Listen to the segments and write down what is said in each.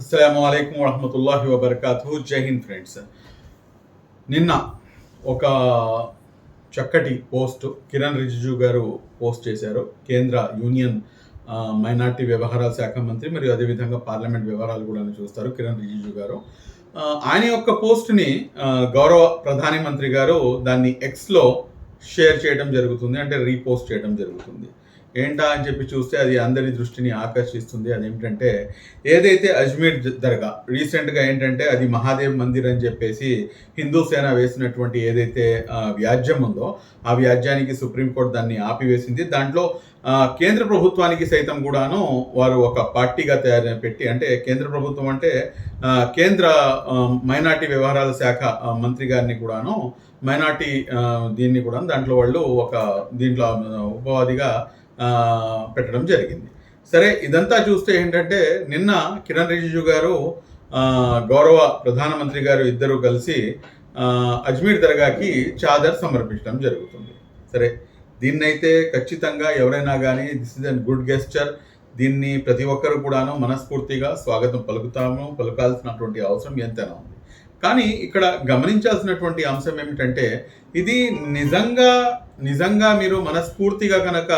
అస్సలం అయికం వరహమతుల్లాహి వబర్కాతు జై హింద్ ఫ్రెండ్స్. నిన్న ఒక చక్కటి పోస్ట్ కిరణ్ రిజిజు గారు పోస్ట్ చేశారు. కేంద్ర యూనియన్ మైనార్టీ వ్యవహారాల శాఖ మంత్రి మరియు అదేవిధంగా పార్లమెంట్ వ్యవహారాలు కూడా చూస్తారు కిరణ్ రిజిజు గారు. ఆయన యొక్క పోస్ట్ని గౌరవ ప్రధాని మంత్రి గారు దాన్ని ఎక్స్లో షేర్ చేయడం జరుగుతుంది అంటే రీపోస్ట్ చేయడం జరుగుతుంది. ఏంటా అని చెప్పి చూస్తే అది అందరి దృష్టిని ఆకర్షిస్తుంది. అదేమిటంటే ఏదైతే అజ్మీర్ దర్గా రీసెంట్గా ఏంటంటే అది మహాదేవ్ మందిర్ అని చెప్పేసి హిందూ సేన వేసినటువంటి ఏదైతే వ్యాజ్యం ఉందో ఆ వ్యాజ్యానికి సుప్రీంకోర్టు దాన్ని ఆపివేసింది. దాంట్లో కేంద్ర ప్రభుత్వానికి సైతం కూడాను వారు ఒక పార్టీగా తయారు పెట్టి అంటే కేంద్ర ప్రభుత్వం అంటే కేంద్ర మైనార్టీ వ్యవహారాల శాఖ మంత్రి గారిని కూడాను మైనార్టీ దీన్ని కూడా దాంట్లో వాళ్ళు ఒక దీంట్లో ఉపాధిగా ఉపవాదిగా పెట్టడం జరిగింది. సరే ఇదంతా చూస్తే ఏంటంటే నిన్న కిరణ్ రిజిజు గారు గౌరవ ప్రధానమంత్రి గారు ఇద్దరు కలిసి అజ్మీర్ దర్గాకి చాదర్ సమర్పించడం జరుగుతుంది. సరే దీన్నైతే ఖచ్చితంగా ఎవరైనా కానీ this is an good gesture. దీన్ని ప్రతి ఒక్కరు కూడాను మనస్ఫూర్తిగా స్వాగతం పలుకుతాము పలుకాల్సినటువంటి అవసరం ఎంతైనా ఉంది. కానీ ఇక్కడ గమనించాల్సినటువంటి అంశం ఏమిటంటే ఇది నిజంగా నిజంగా మీరు మనస్ఫూర్తిగా కనుక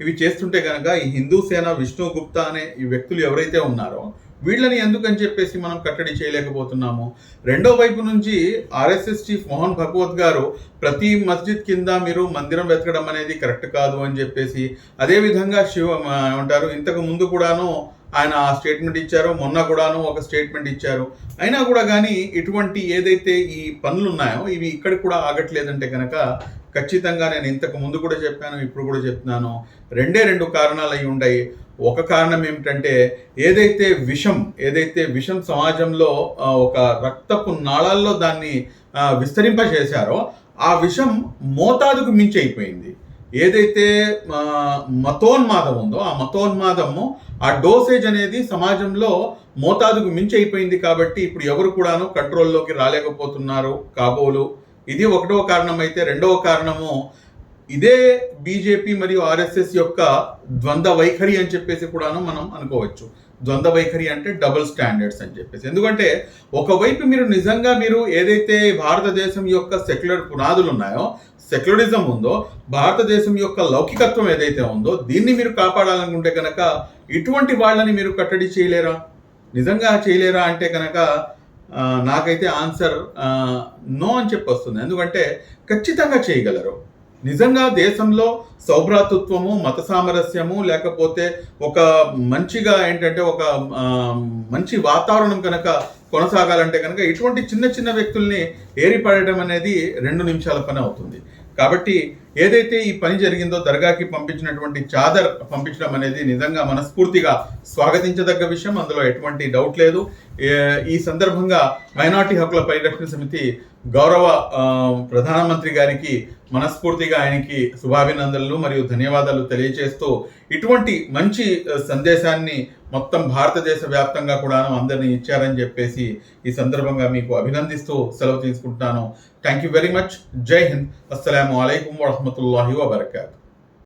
ఇవి చేస్తుంటే కనుక ఈ హిందూ సేన విష్ణు గుప్తా అనే ఈ వ్యక్తులు ఎవరైతే ఉన్నారో వీళ్ళని ఎందుకని చెప్పేసి మనం కట్టడి చేయలేకపోతున్నాము? రెండో వైపు నుంచి ఆర్ఎస్ఎస్ చీఫ్ మోహన్ భగవత్ గారు ప్రతి మస్జిద్ కింద మీరు మందిరం వెతకడం అనేది కరెక్ట్ కాదు అని చెప్పేసి అదేవిధంగా శివ ఉంటారు ఇంతకు ముందు కూడాను ఆయన ఆ స్టేట్మెంట్ ఇచ్చారు మొన్న కూడాను ఒక స్టేట్మెంట్ ఇచ్చారు. అయినా కూడా కానీ ఇటువంటి ఏదైతే ఈ పనులు ఉన్నాయో ఇవి ఇక్కడ కూడా ఆగట్లేదంటే కనుక ఖచ్చితంగా నేను ఇంతకు ముందు కూడా చెప్పాను ఇప్పుడు కూడా చెప్తున్నాను. రెండే రెండు కారణాలు అయి ఉన్నాయి ఒక కారణం ఏమిటంటే ఏదైతే విషం ఏదైతే విషం సమాజంలో ఒక రక్తపు నాళాల్లో దాన్ని విస్తరింపజేశారో ఆ విషం మోతాదుకు మించి అయిపోయింది. ఏదైతే మతోన్మాదం ఉందో ఆ మతోన్మాదము ఆ డోసేజ్ అనేది సమాజంలో మోతాదుకు మించి అయిపోయింది కాబట్టి ఇప్పుడు ఎవరు కూడాను కంట్రోల్లోకి రాలేకపోతున్నారు కాబోలు. ఇది ఒకటో కారణం అయితే రెండవ కారణము ఇదే బీజేపీ మరియు ఆర్ఎస్ఎస్ యొక్క ద్వంద్వ వైఖరి అని చెప్పేసి కూడాను మనం అనుకోవచ్చు. ద్వంద్వ వైఖరి అంటే డబుల్ స్టాండర్డ్స్ అని చెప్పేసి. ఎందుకంటే ఒకవైపు మీరు నిజంగా మీరు ఏదైతే భారతదేశం యొక్క సెక్యులర్ పునాదులు ఉన్నాయో సెక్యులరిజం ఉందో భారతదేశం యొక్క లౌకికత్వం ఏదైతే ఉందో దీన్ని మీరు కాపాడాలనుకుంటే కనుక ఇటువంటి వాళ్ళని మీరు కట్టడి చేయలేరా? నిజంగా చేయలేరా అంటే కనుక నాకైతే ఆన్సర్ నో అని చెప్పి వస్తుంది ఎందుకంటే ఖచ్చితంగా చేయగలరు. నిజంగా దేశంలో సౌభ్రాతృత్వము మత సామరస్యము లేకపోతే ఒక మంచిగా ఏంటంటే ఒక మంచి వాతావరణం కనుక కొనసాగాలంటే కనుక ఇటువంటి చిన్న చిన్న వ్యక్తుల్ని ఏరిపడటం అనేది రెండు నిమిషాల పని అవుతుంది. కాబట్టి ఏదైతే ఈ పని జరిగిందో దర్గాకి పంపించినటువంటి చాదర్ పంపించడం అనేది నిజంగా మనస్ఫూర్తిగా స్వాగతించదగ్గ విషయం. అందులో ఎటువంటి డౌట్ లేదు. ఈ సందర్భంగా మైనార్టీ హక్కుల పరిరక్షణ సమితి గౌరవ ప్రధానమంత్రి గారికి మనస్ఫూర్తిగా ఆయనకి శుభాభినందనలు మరియు ధన్యవాదాలు తెలియజేస్తూ ఇటువంటి మంచి సందేశాన్ని మొత్తం భారతదేశ వ్యాప్తంగా కూడాను అందరినీ ఇచ్చారని చెప్పేసి ఈ సందర్భంగా మీకు అభినందిస్తూ సెలవు తీసుకుంటున్నాను. థ్యాంక్ యూ వెరీ మచ్ జై హింద్. అస్సలం అయికం వరహమతుల్లాహి వబర్కాతు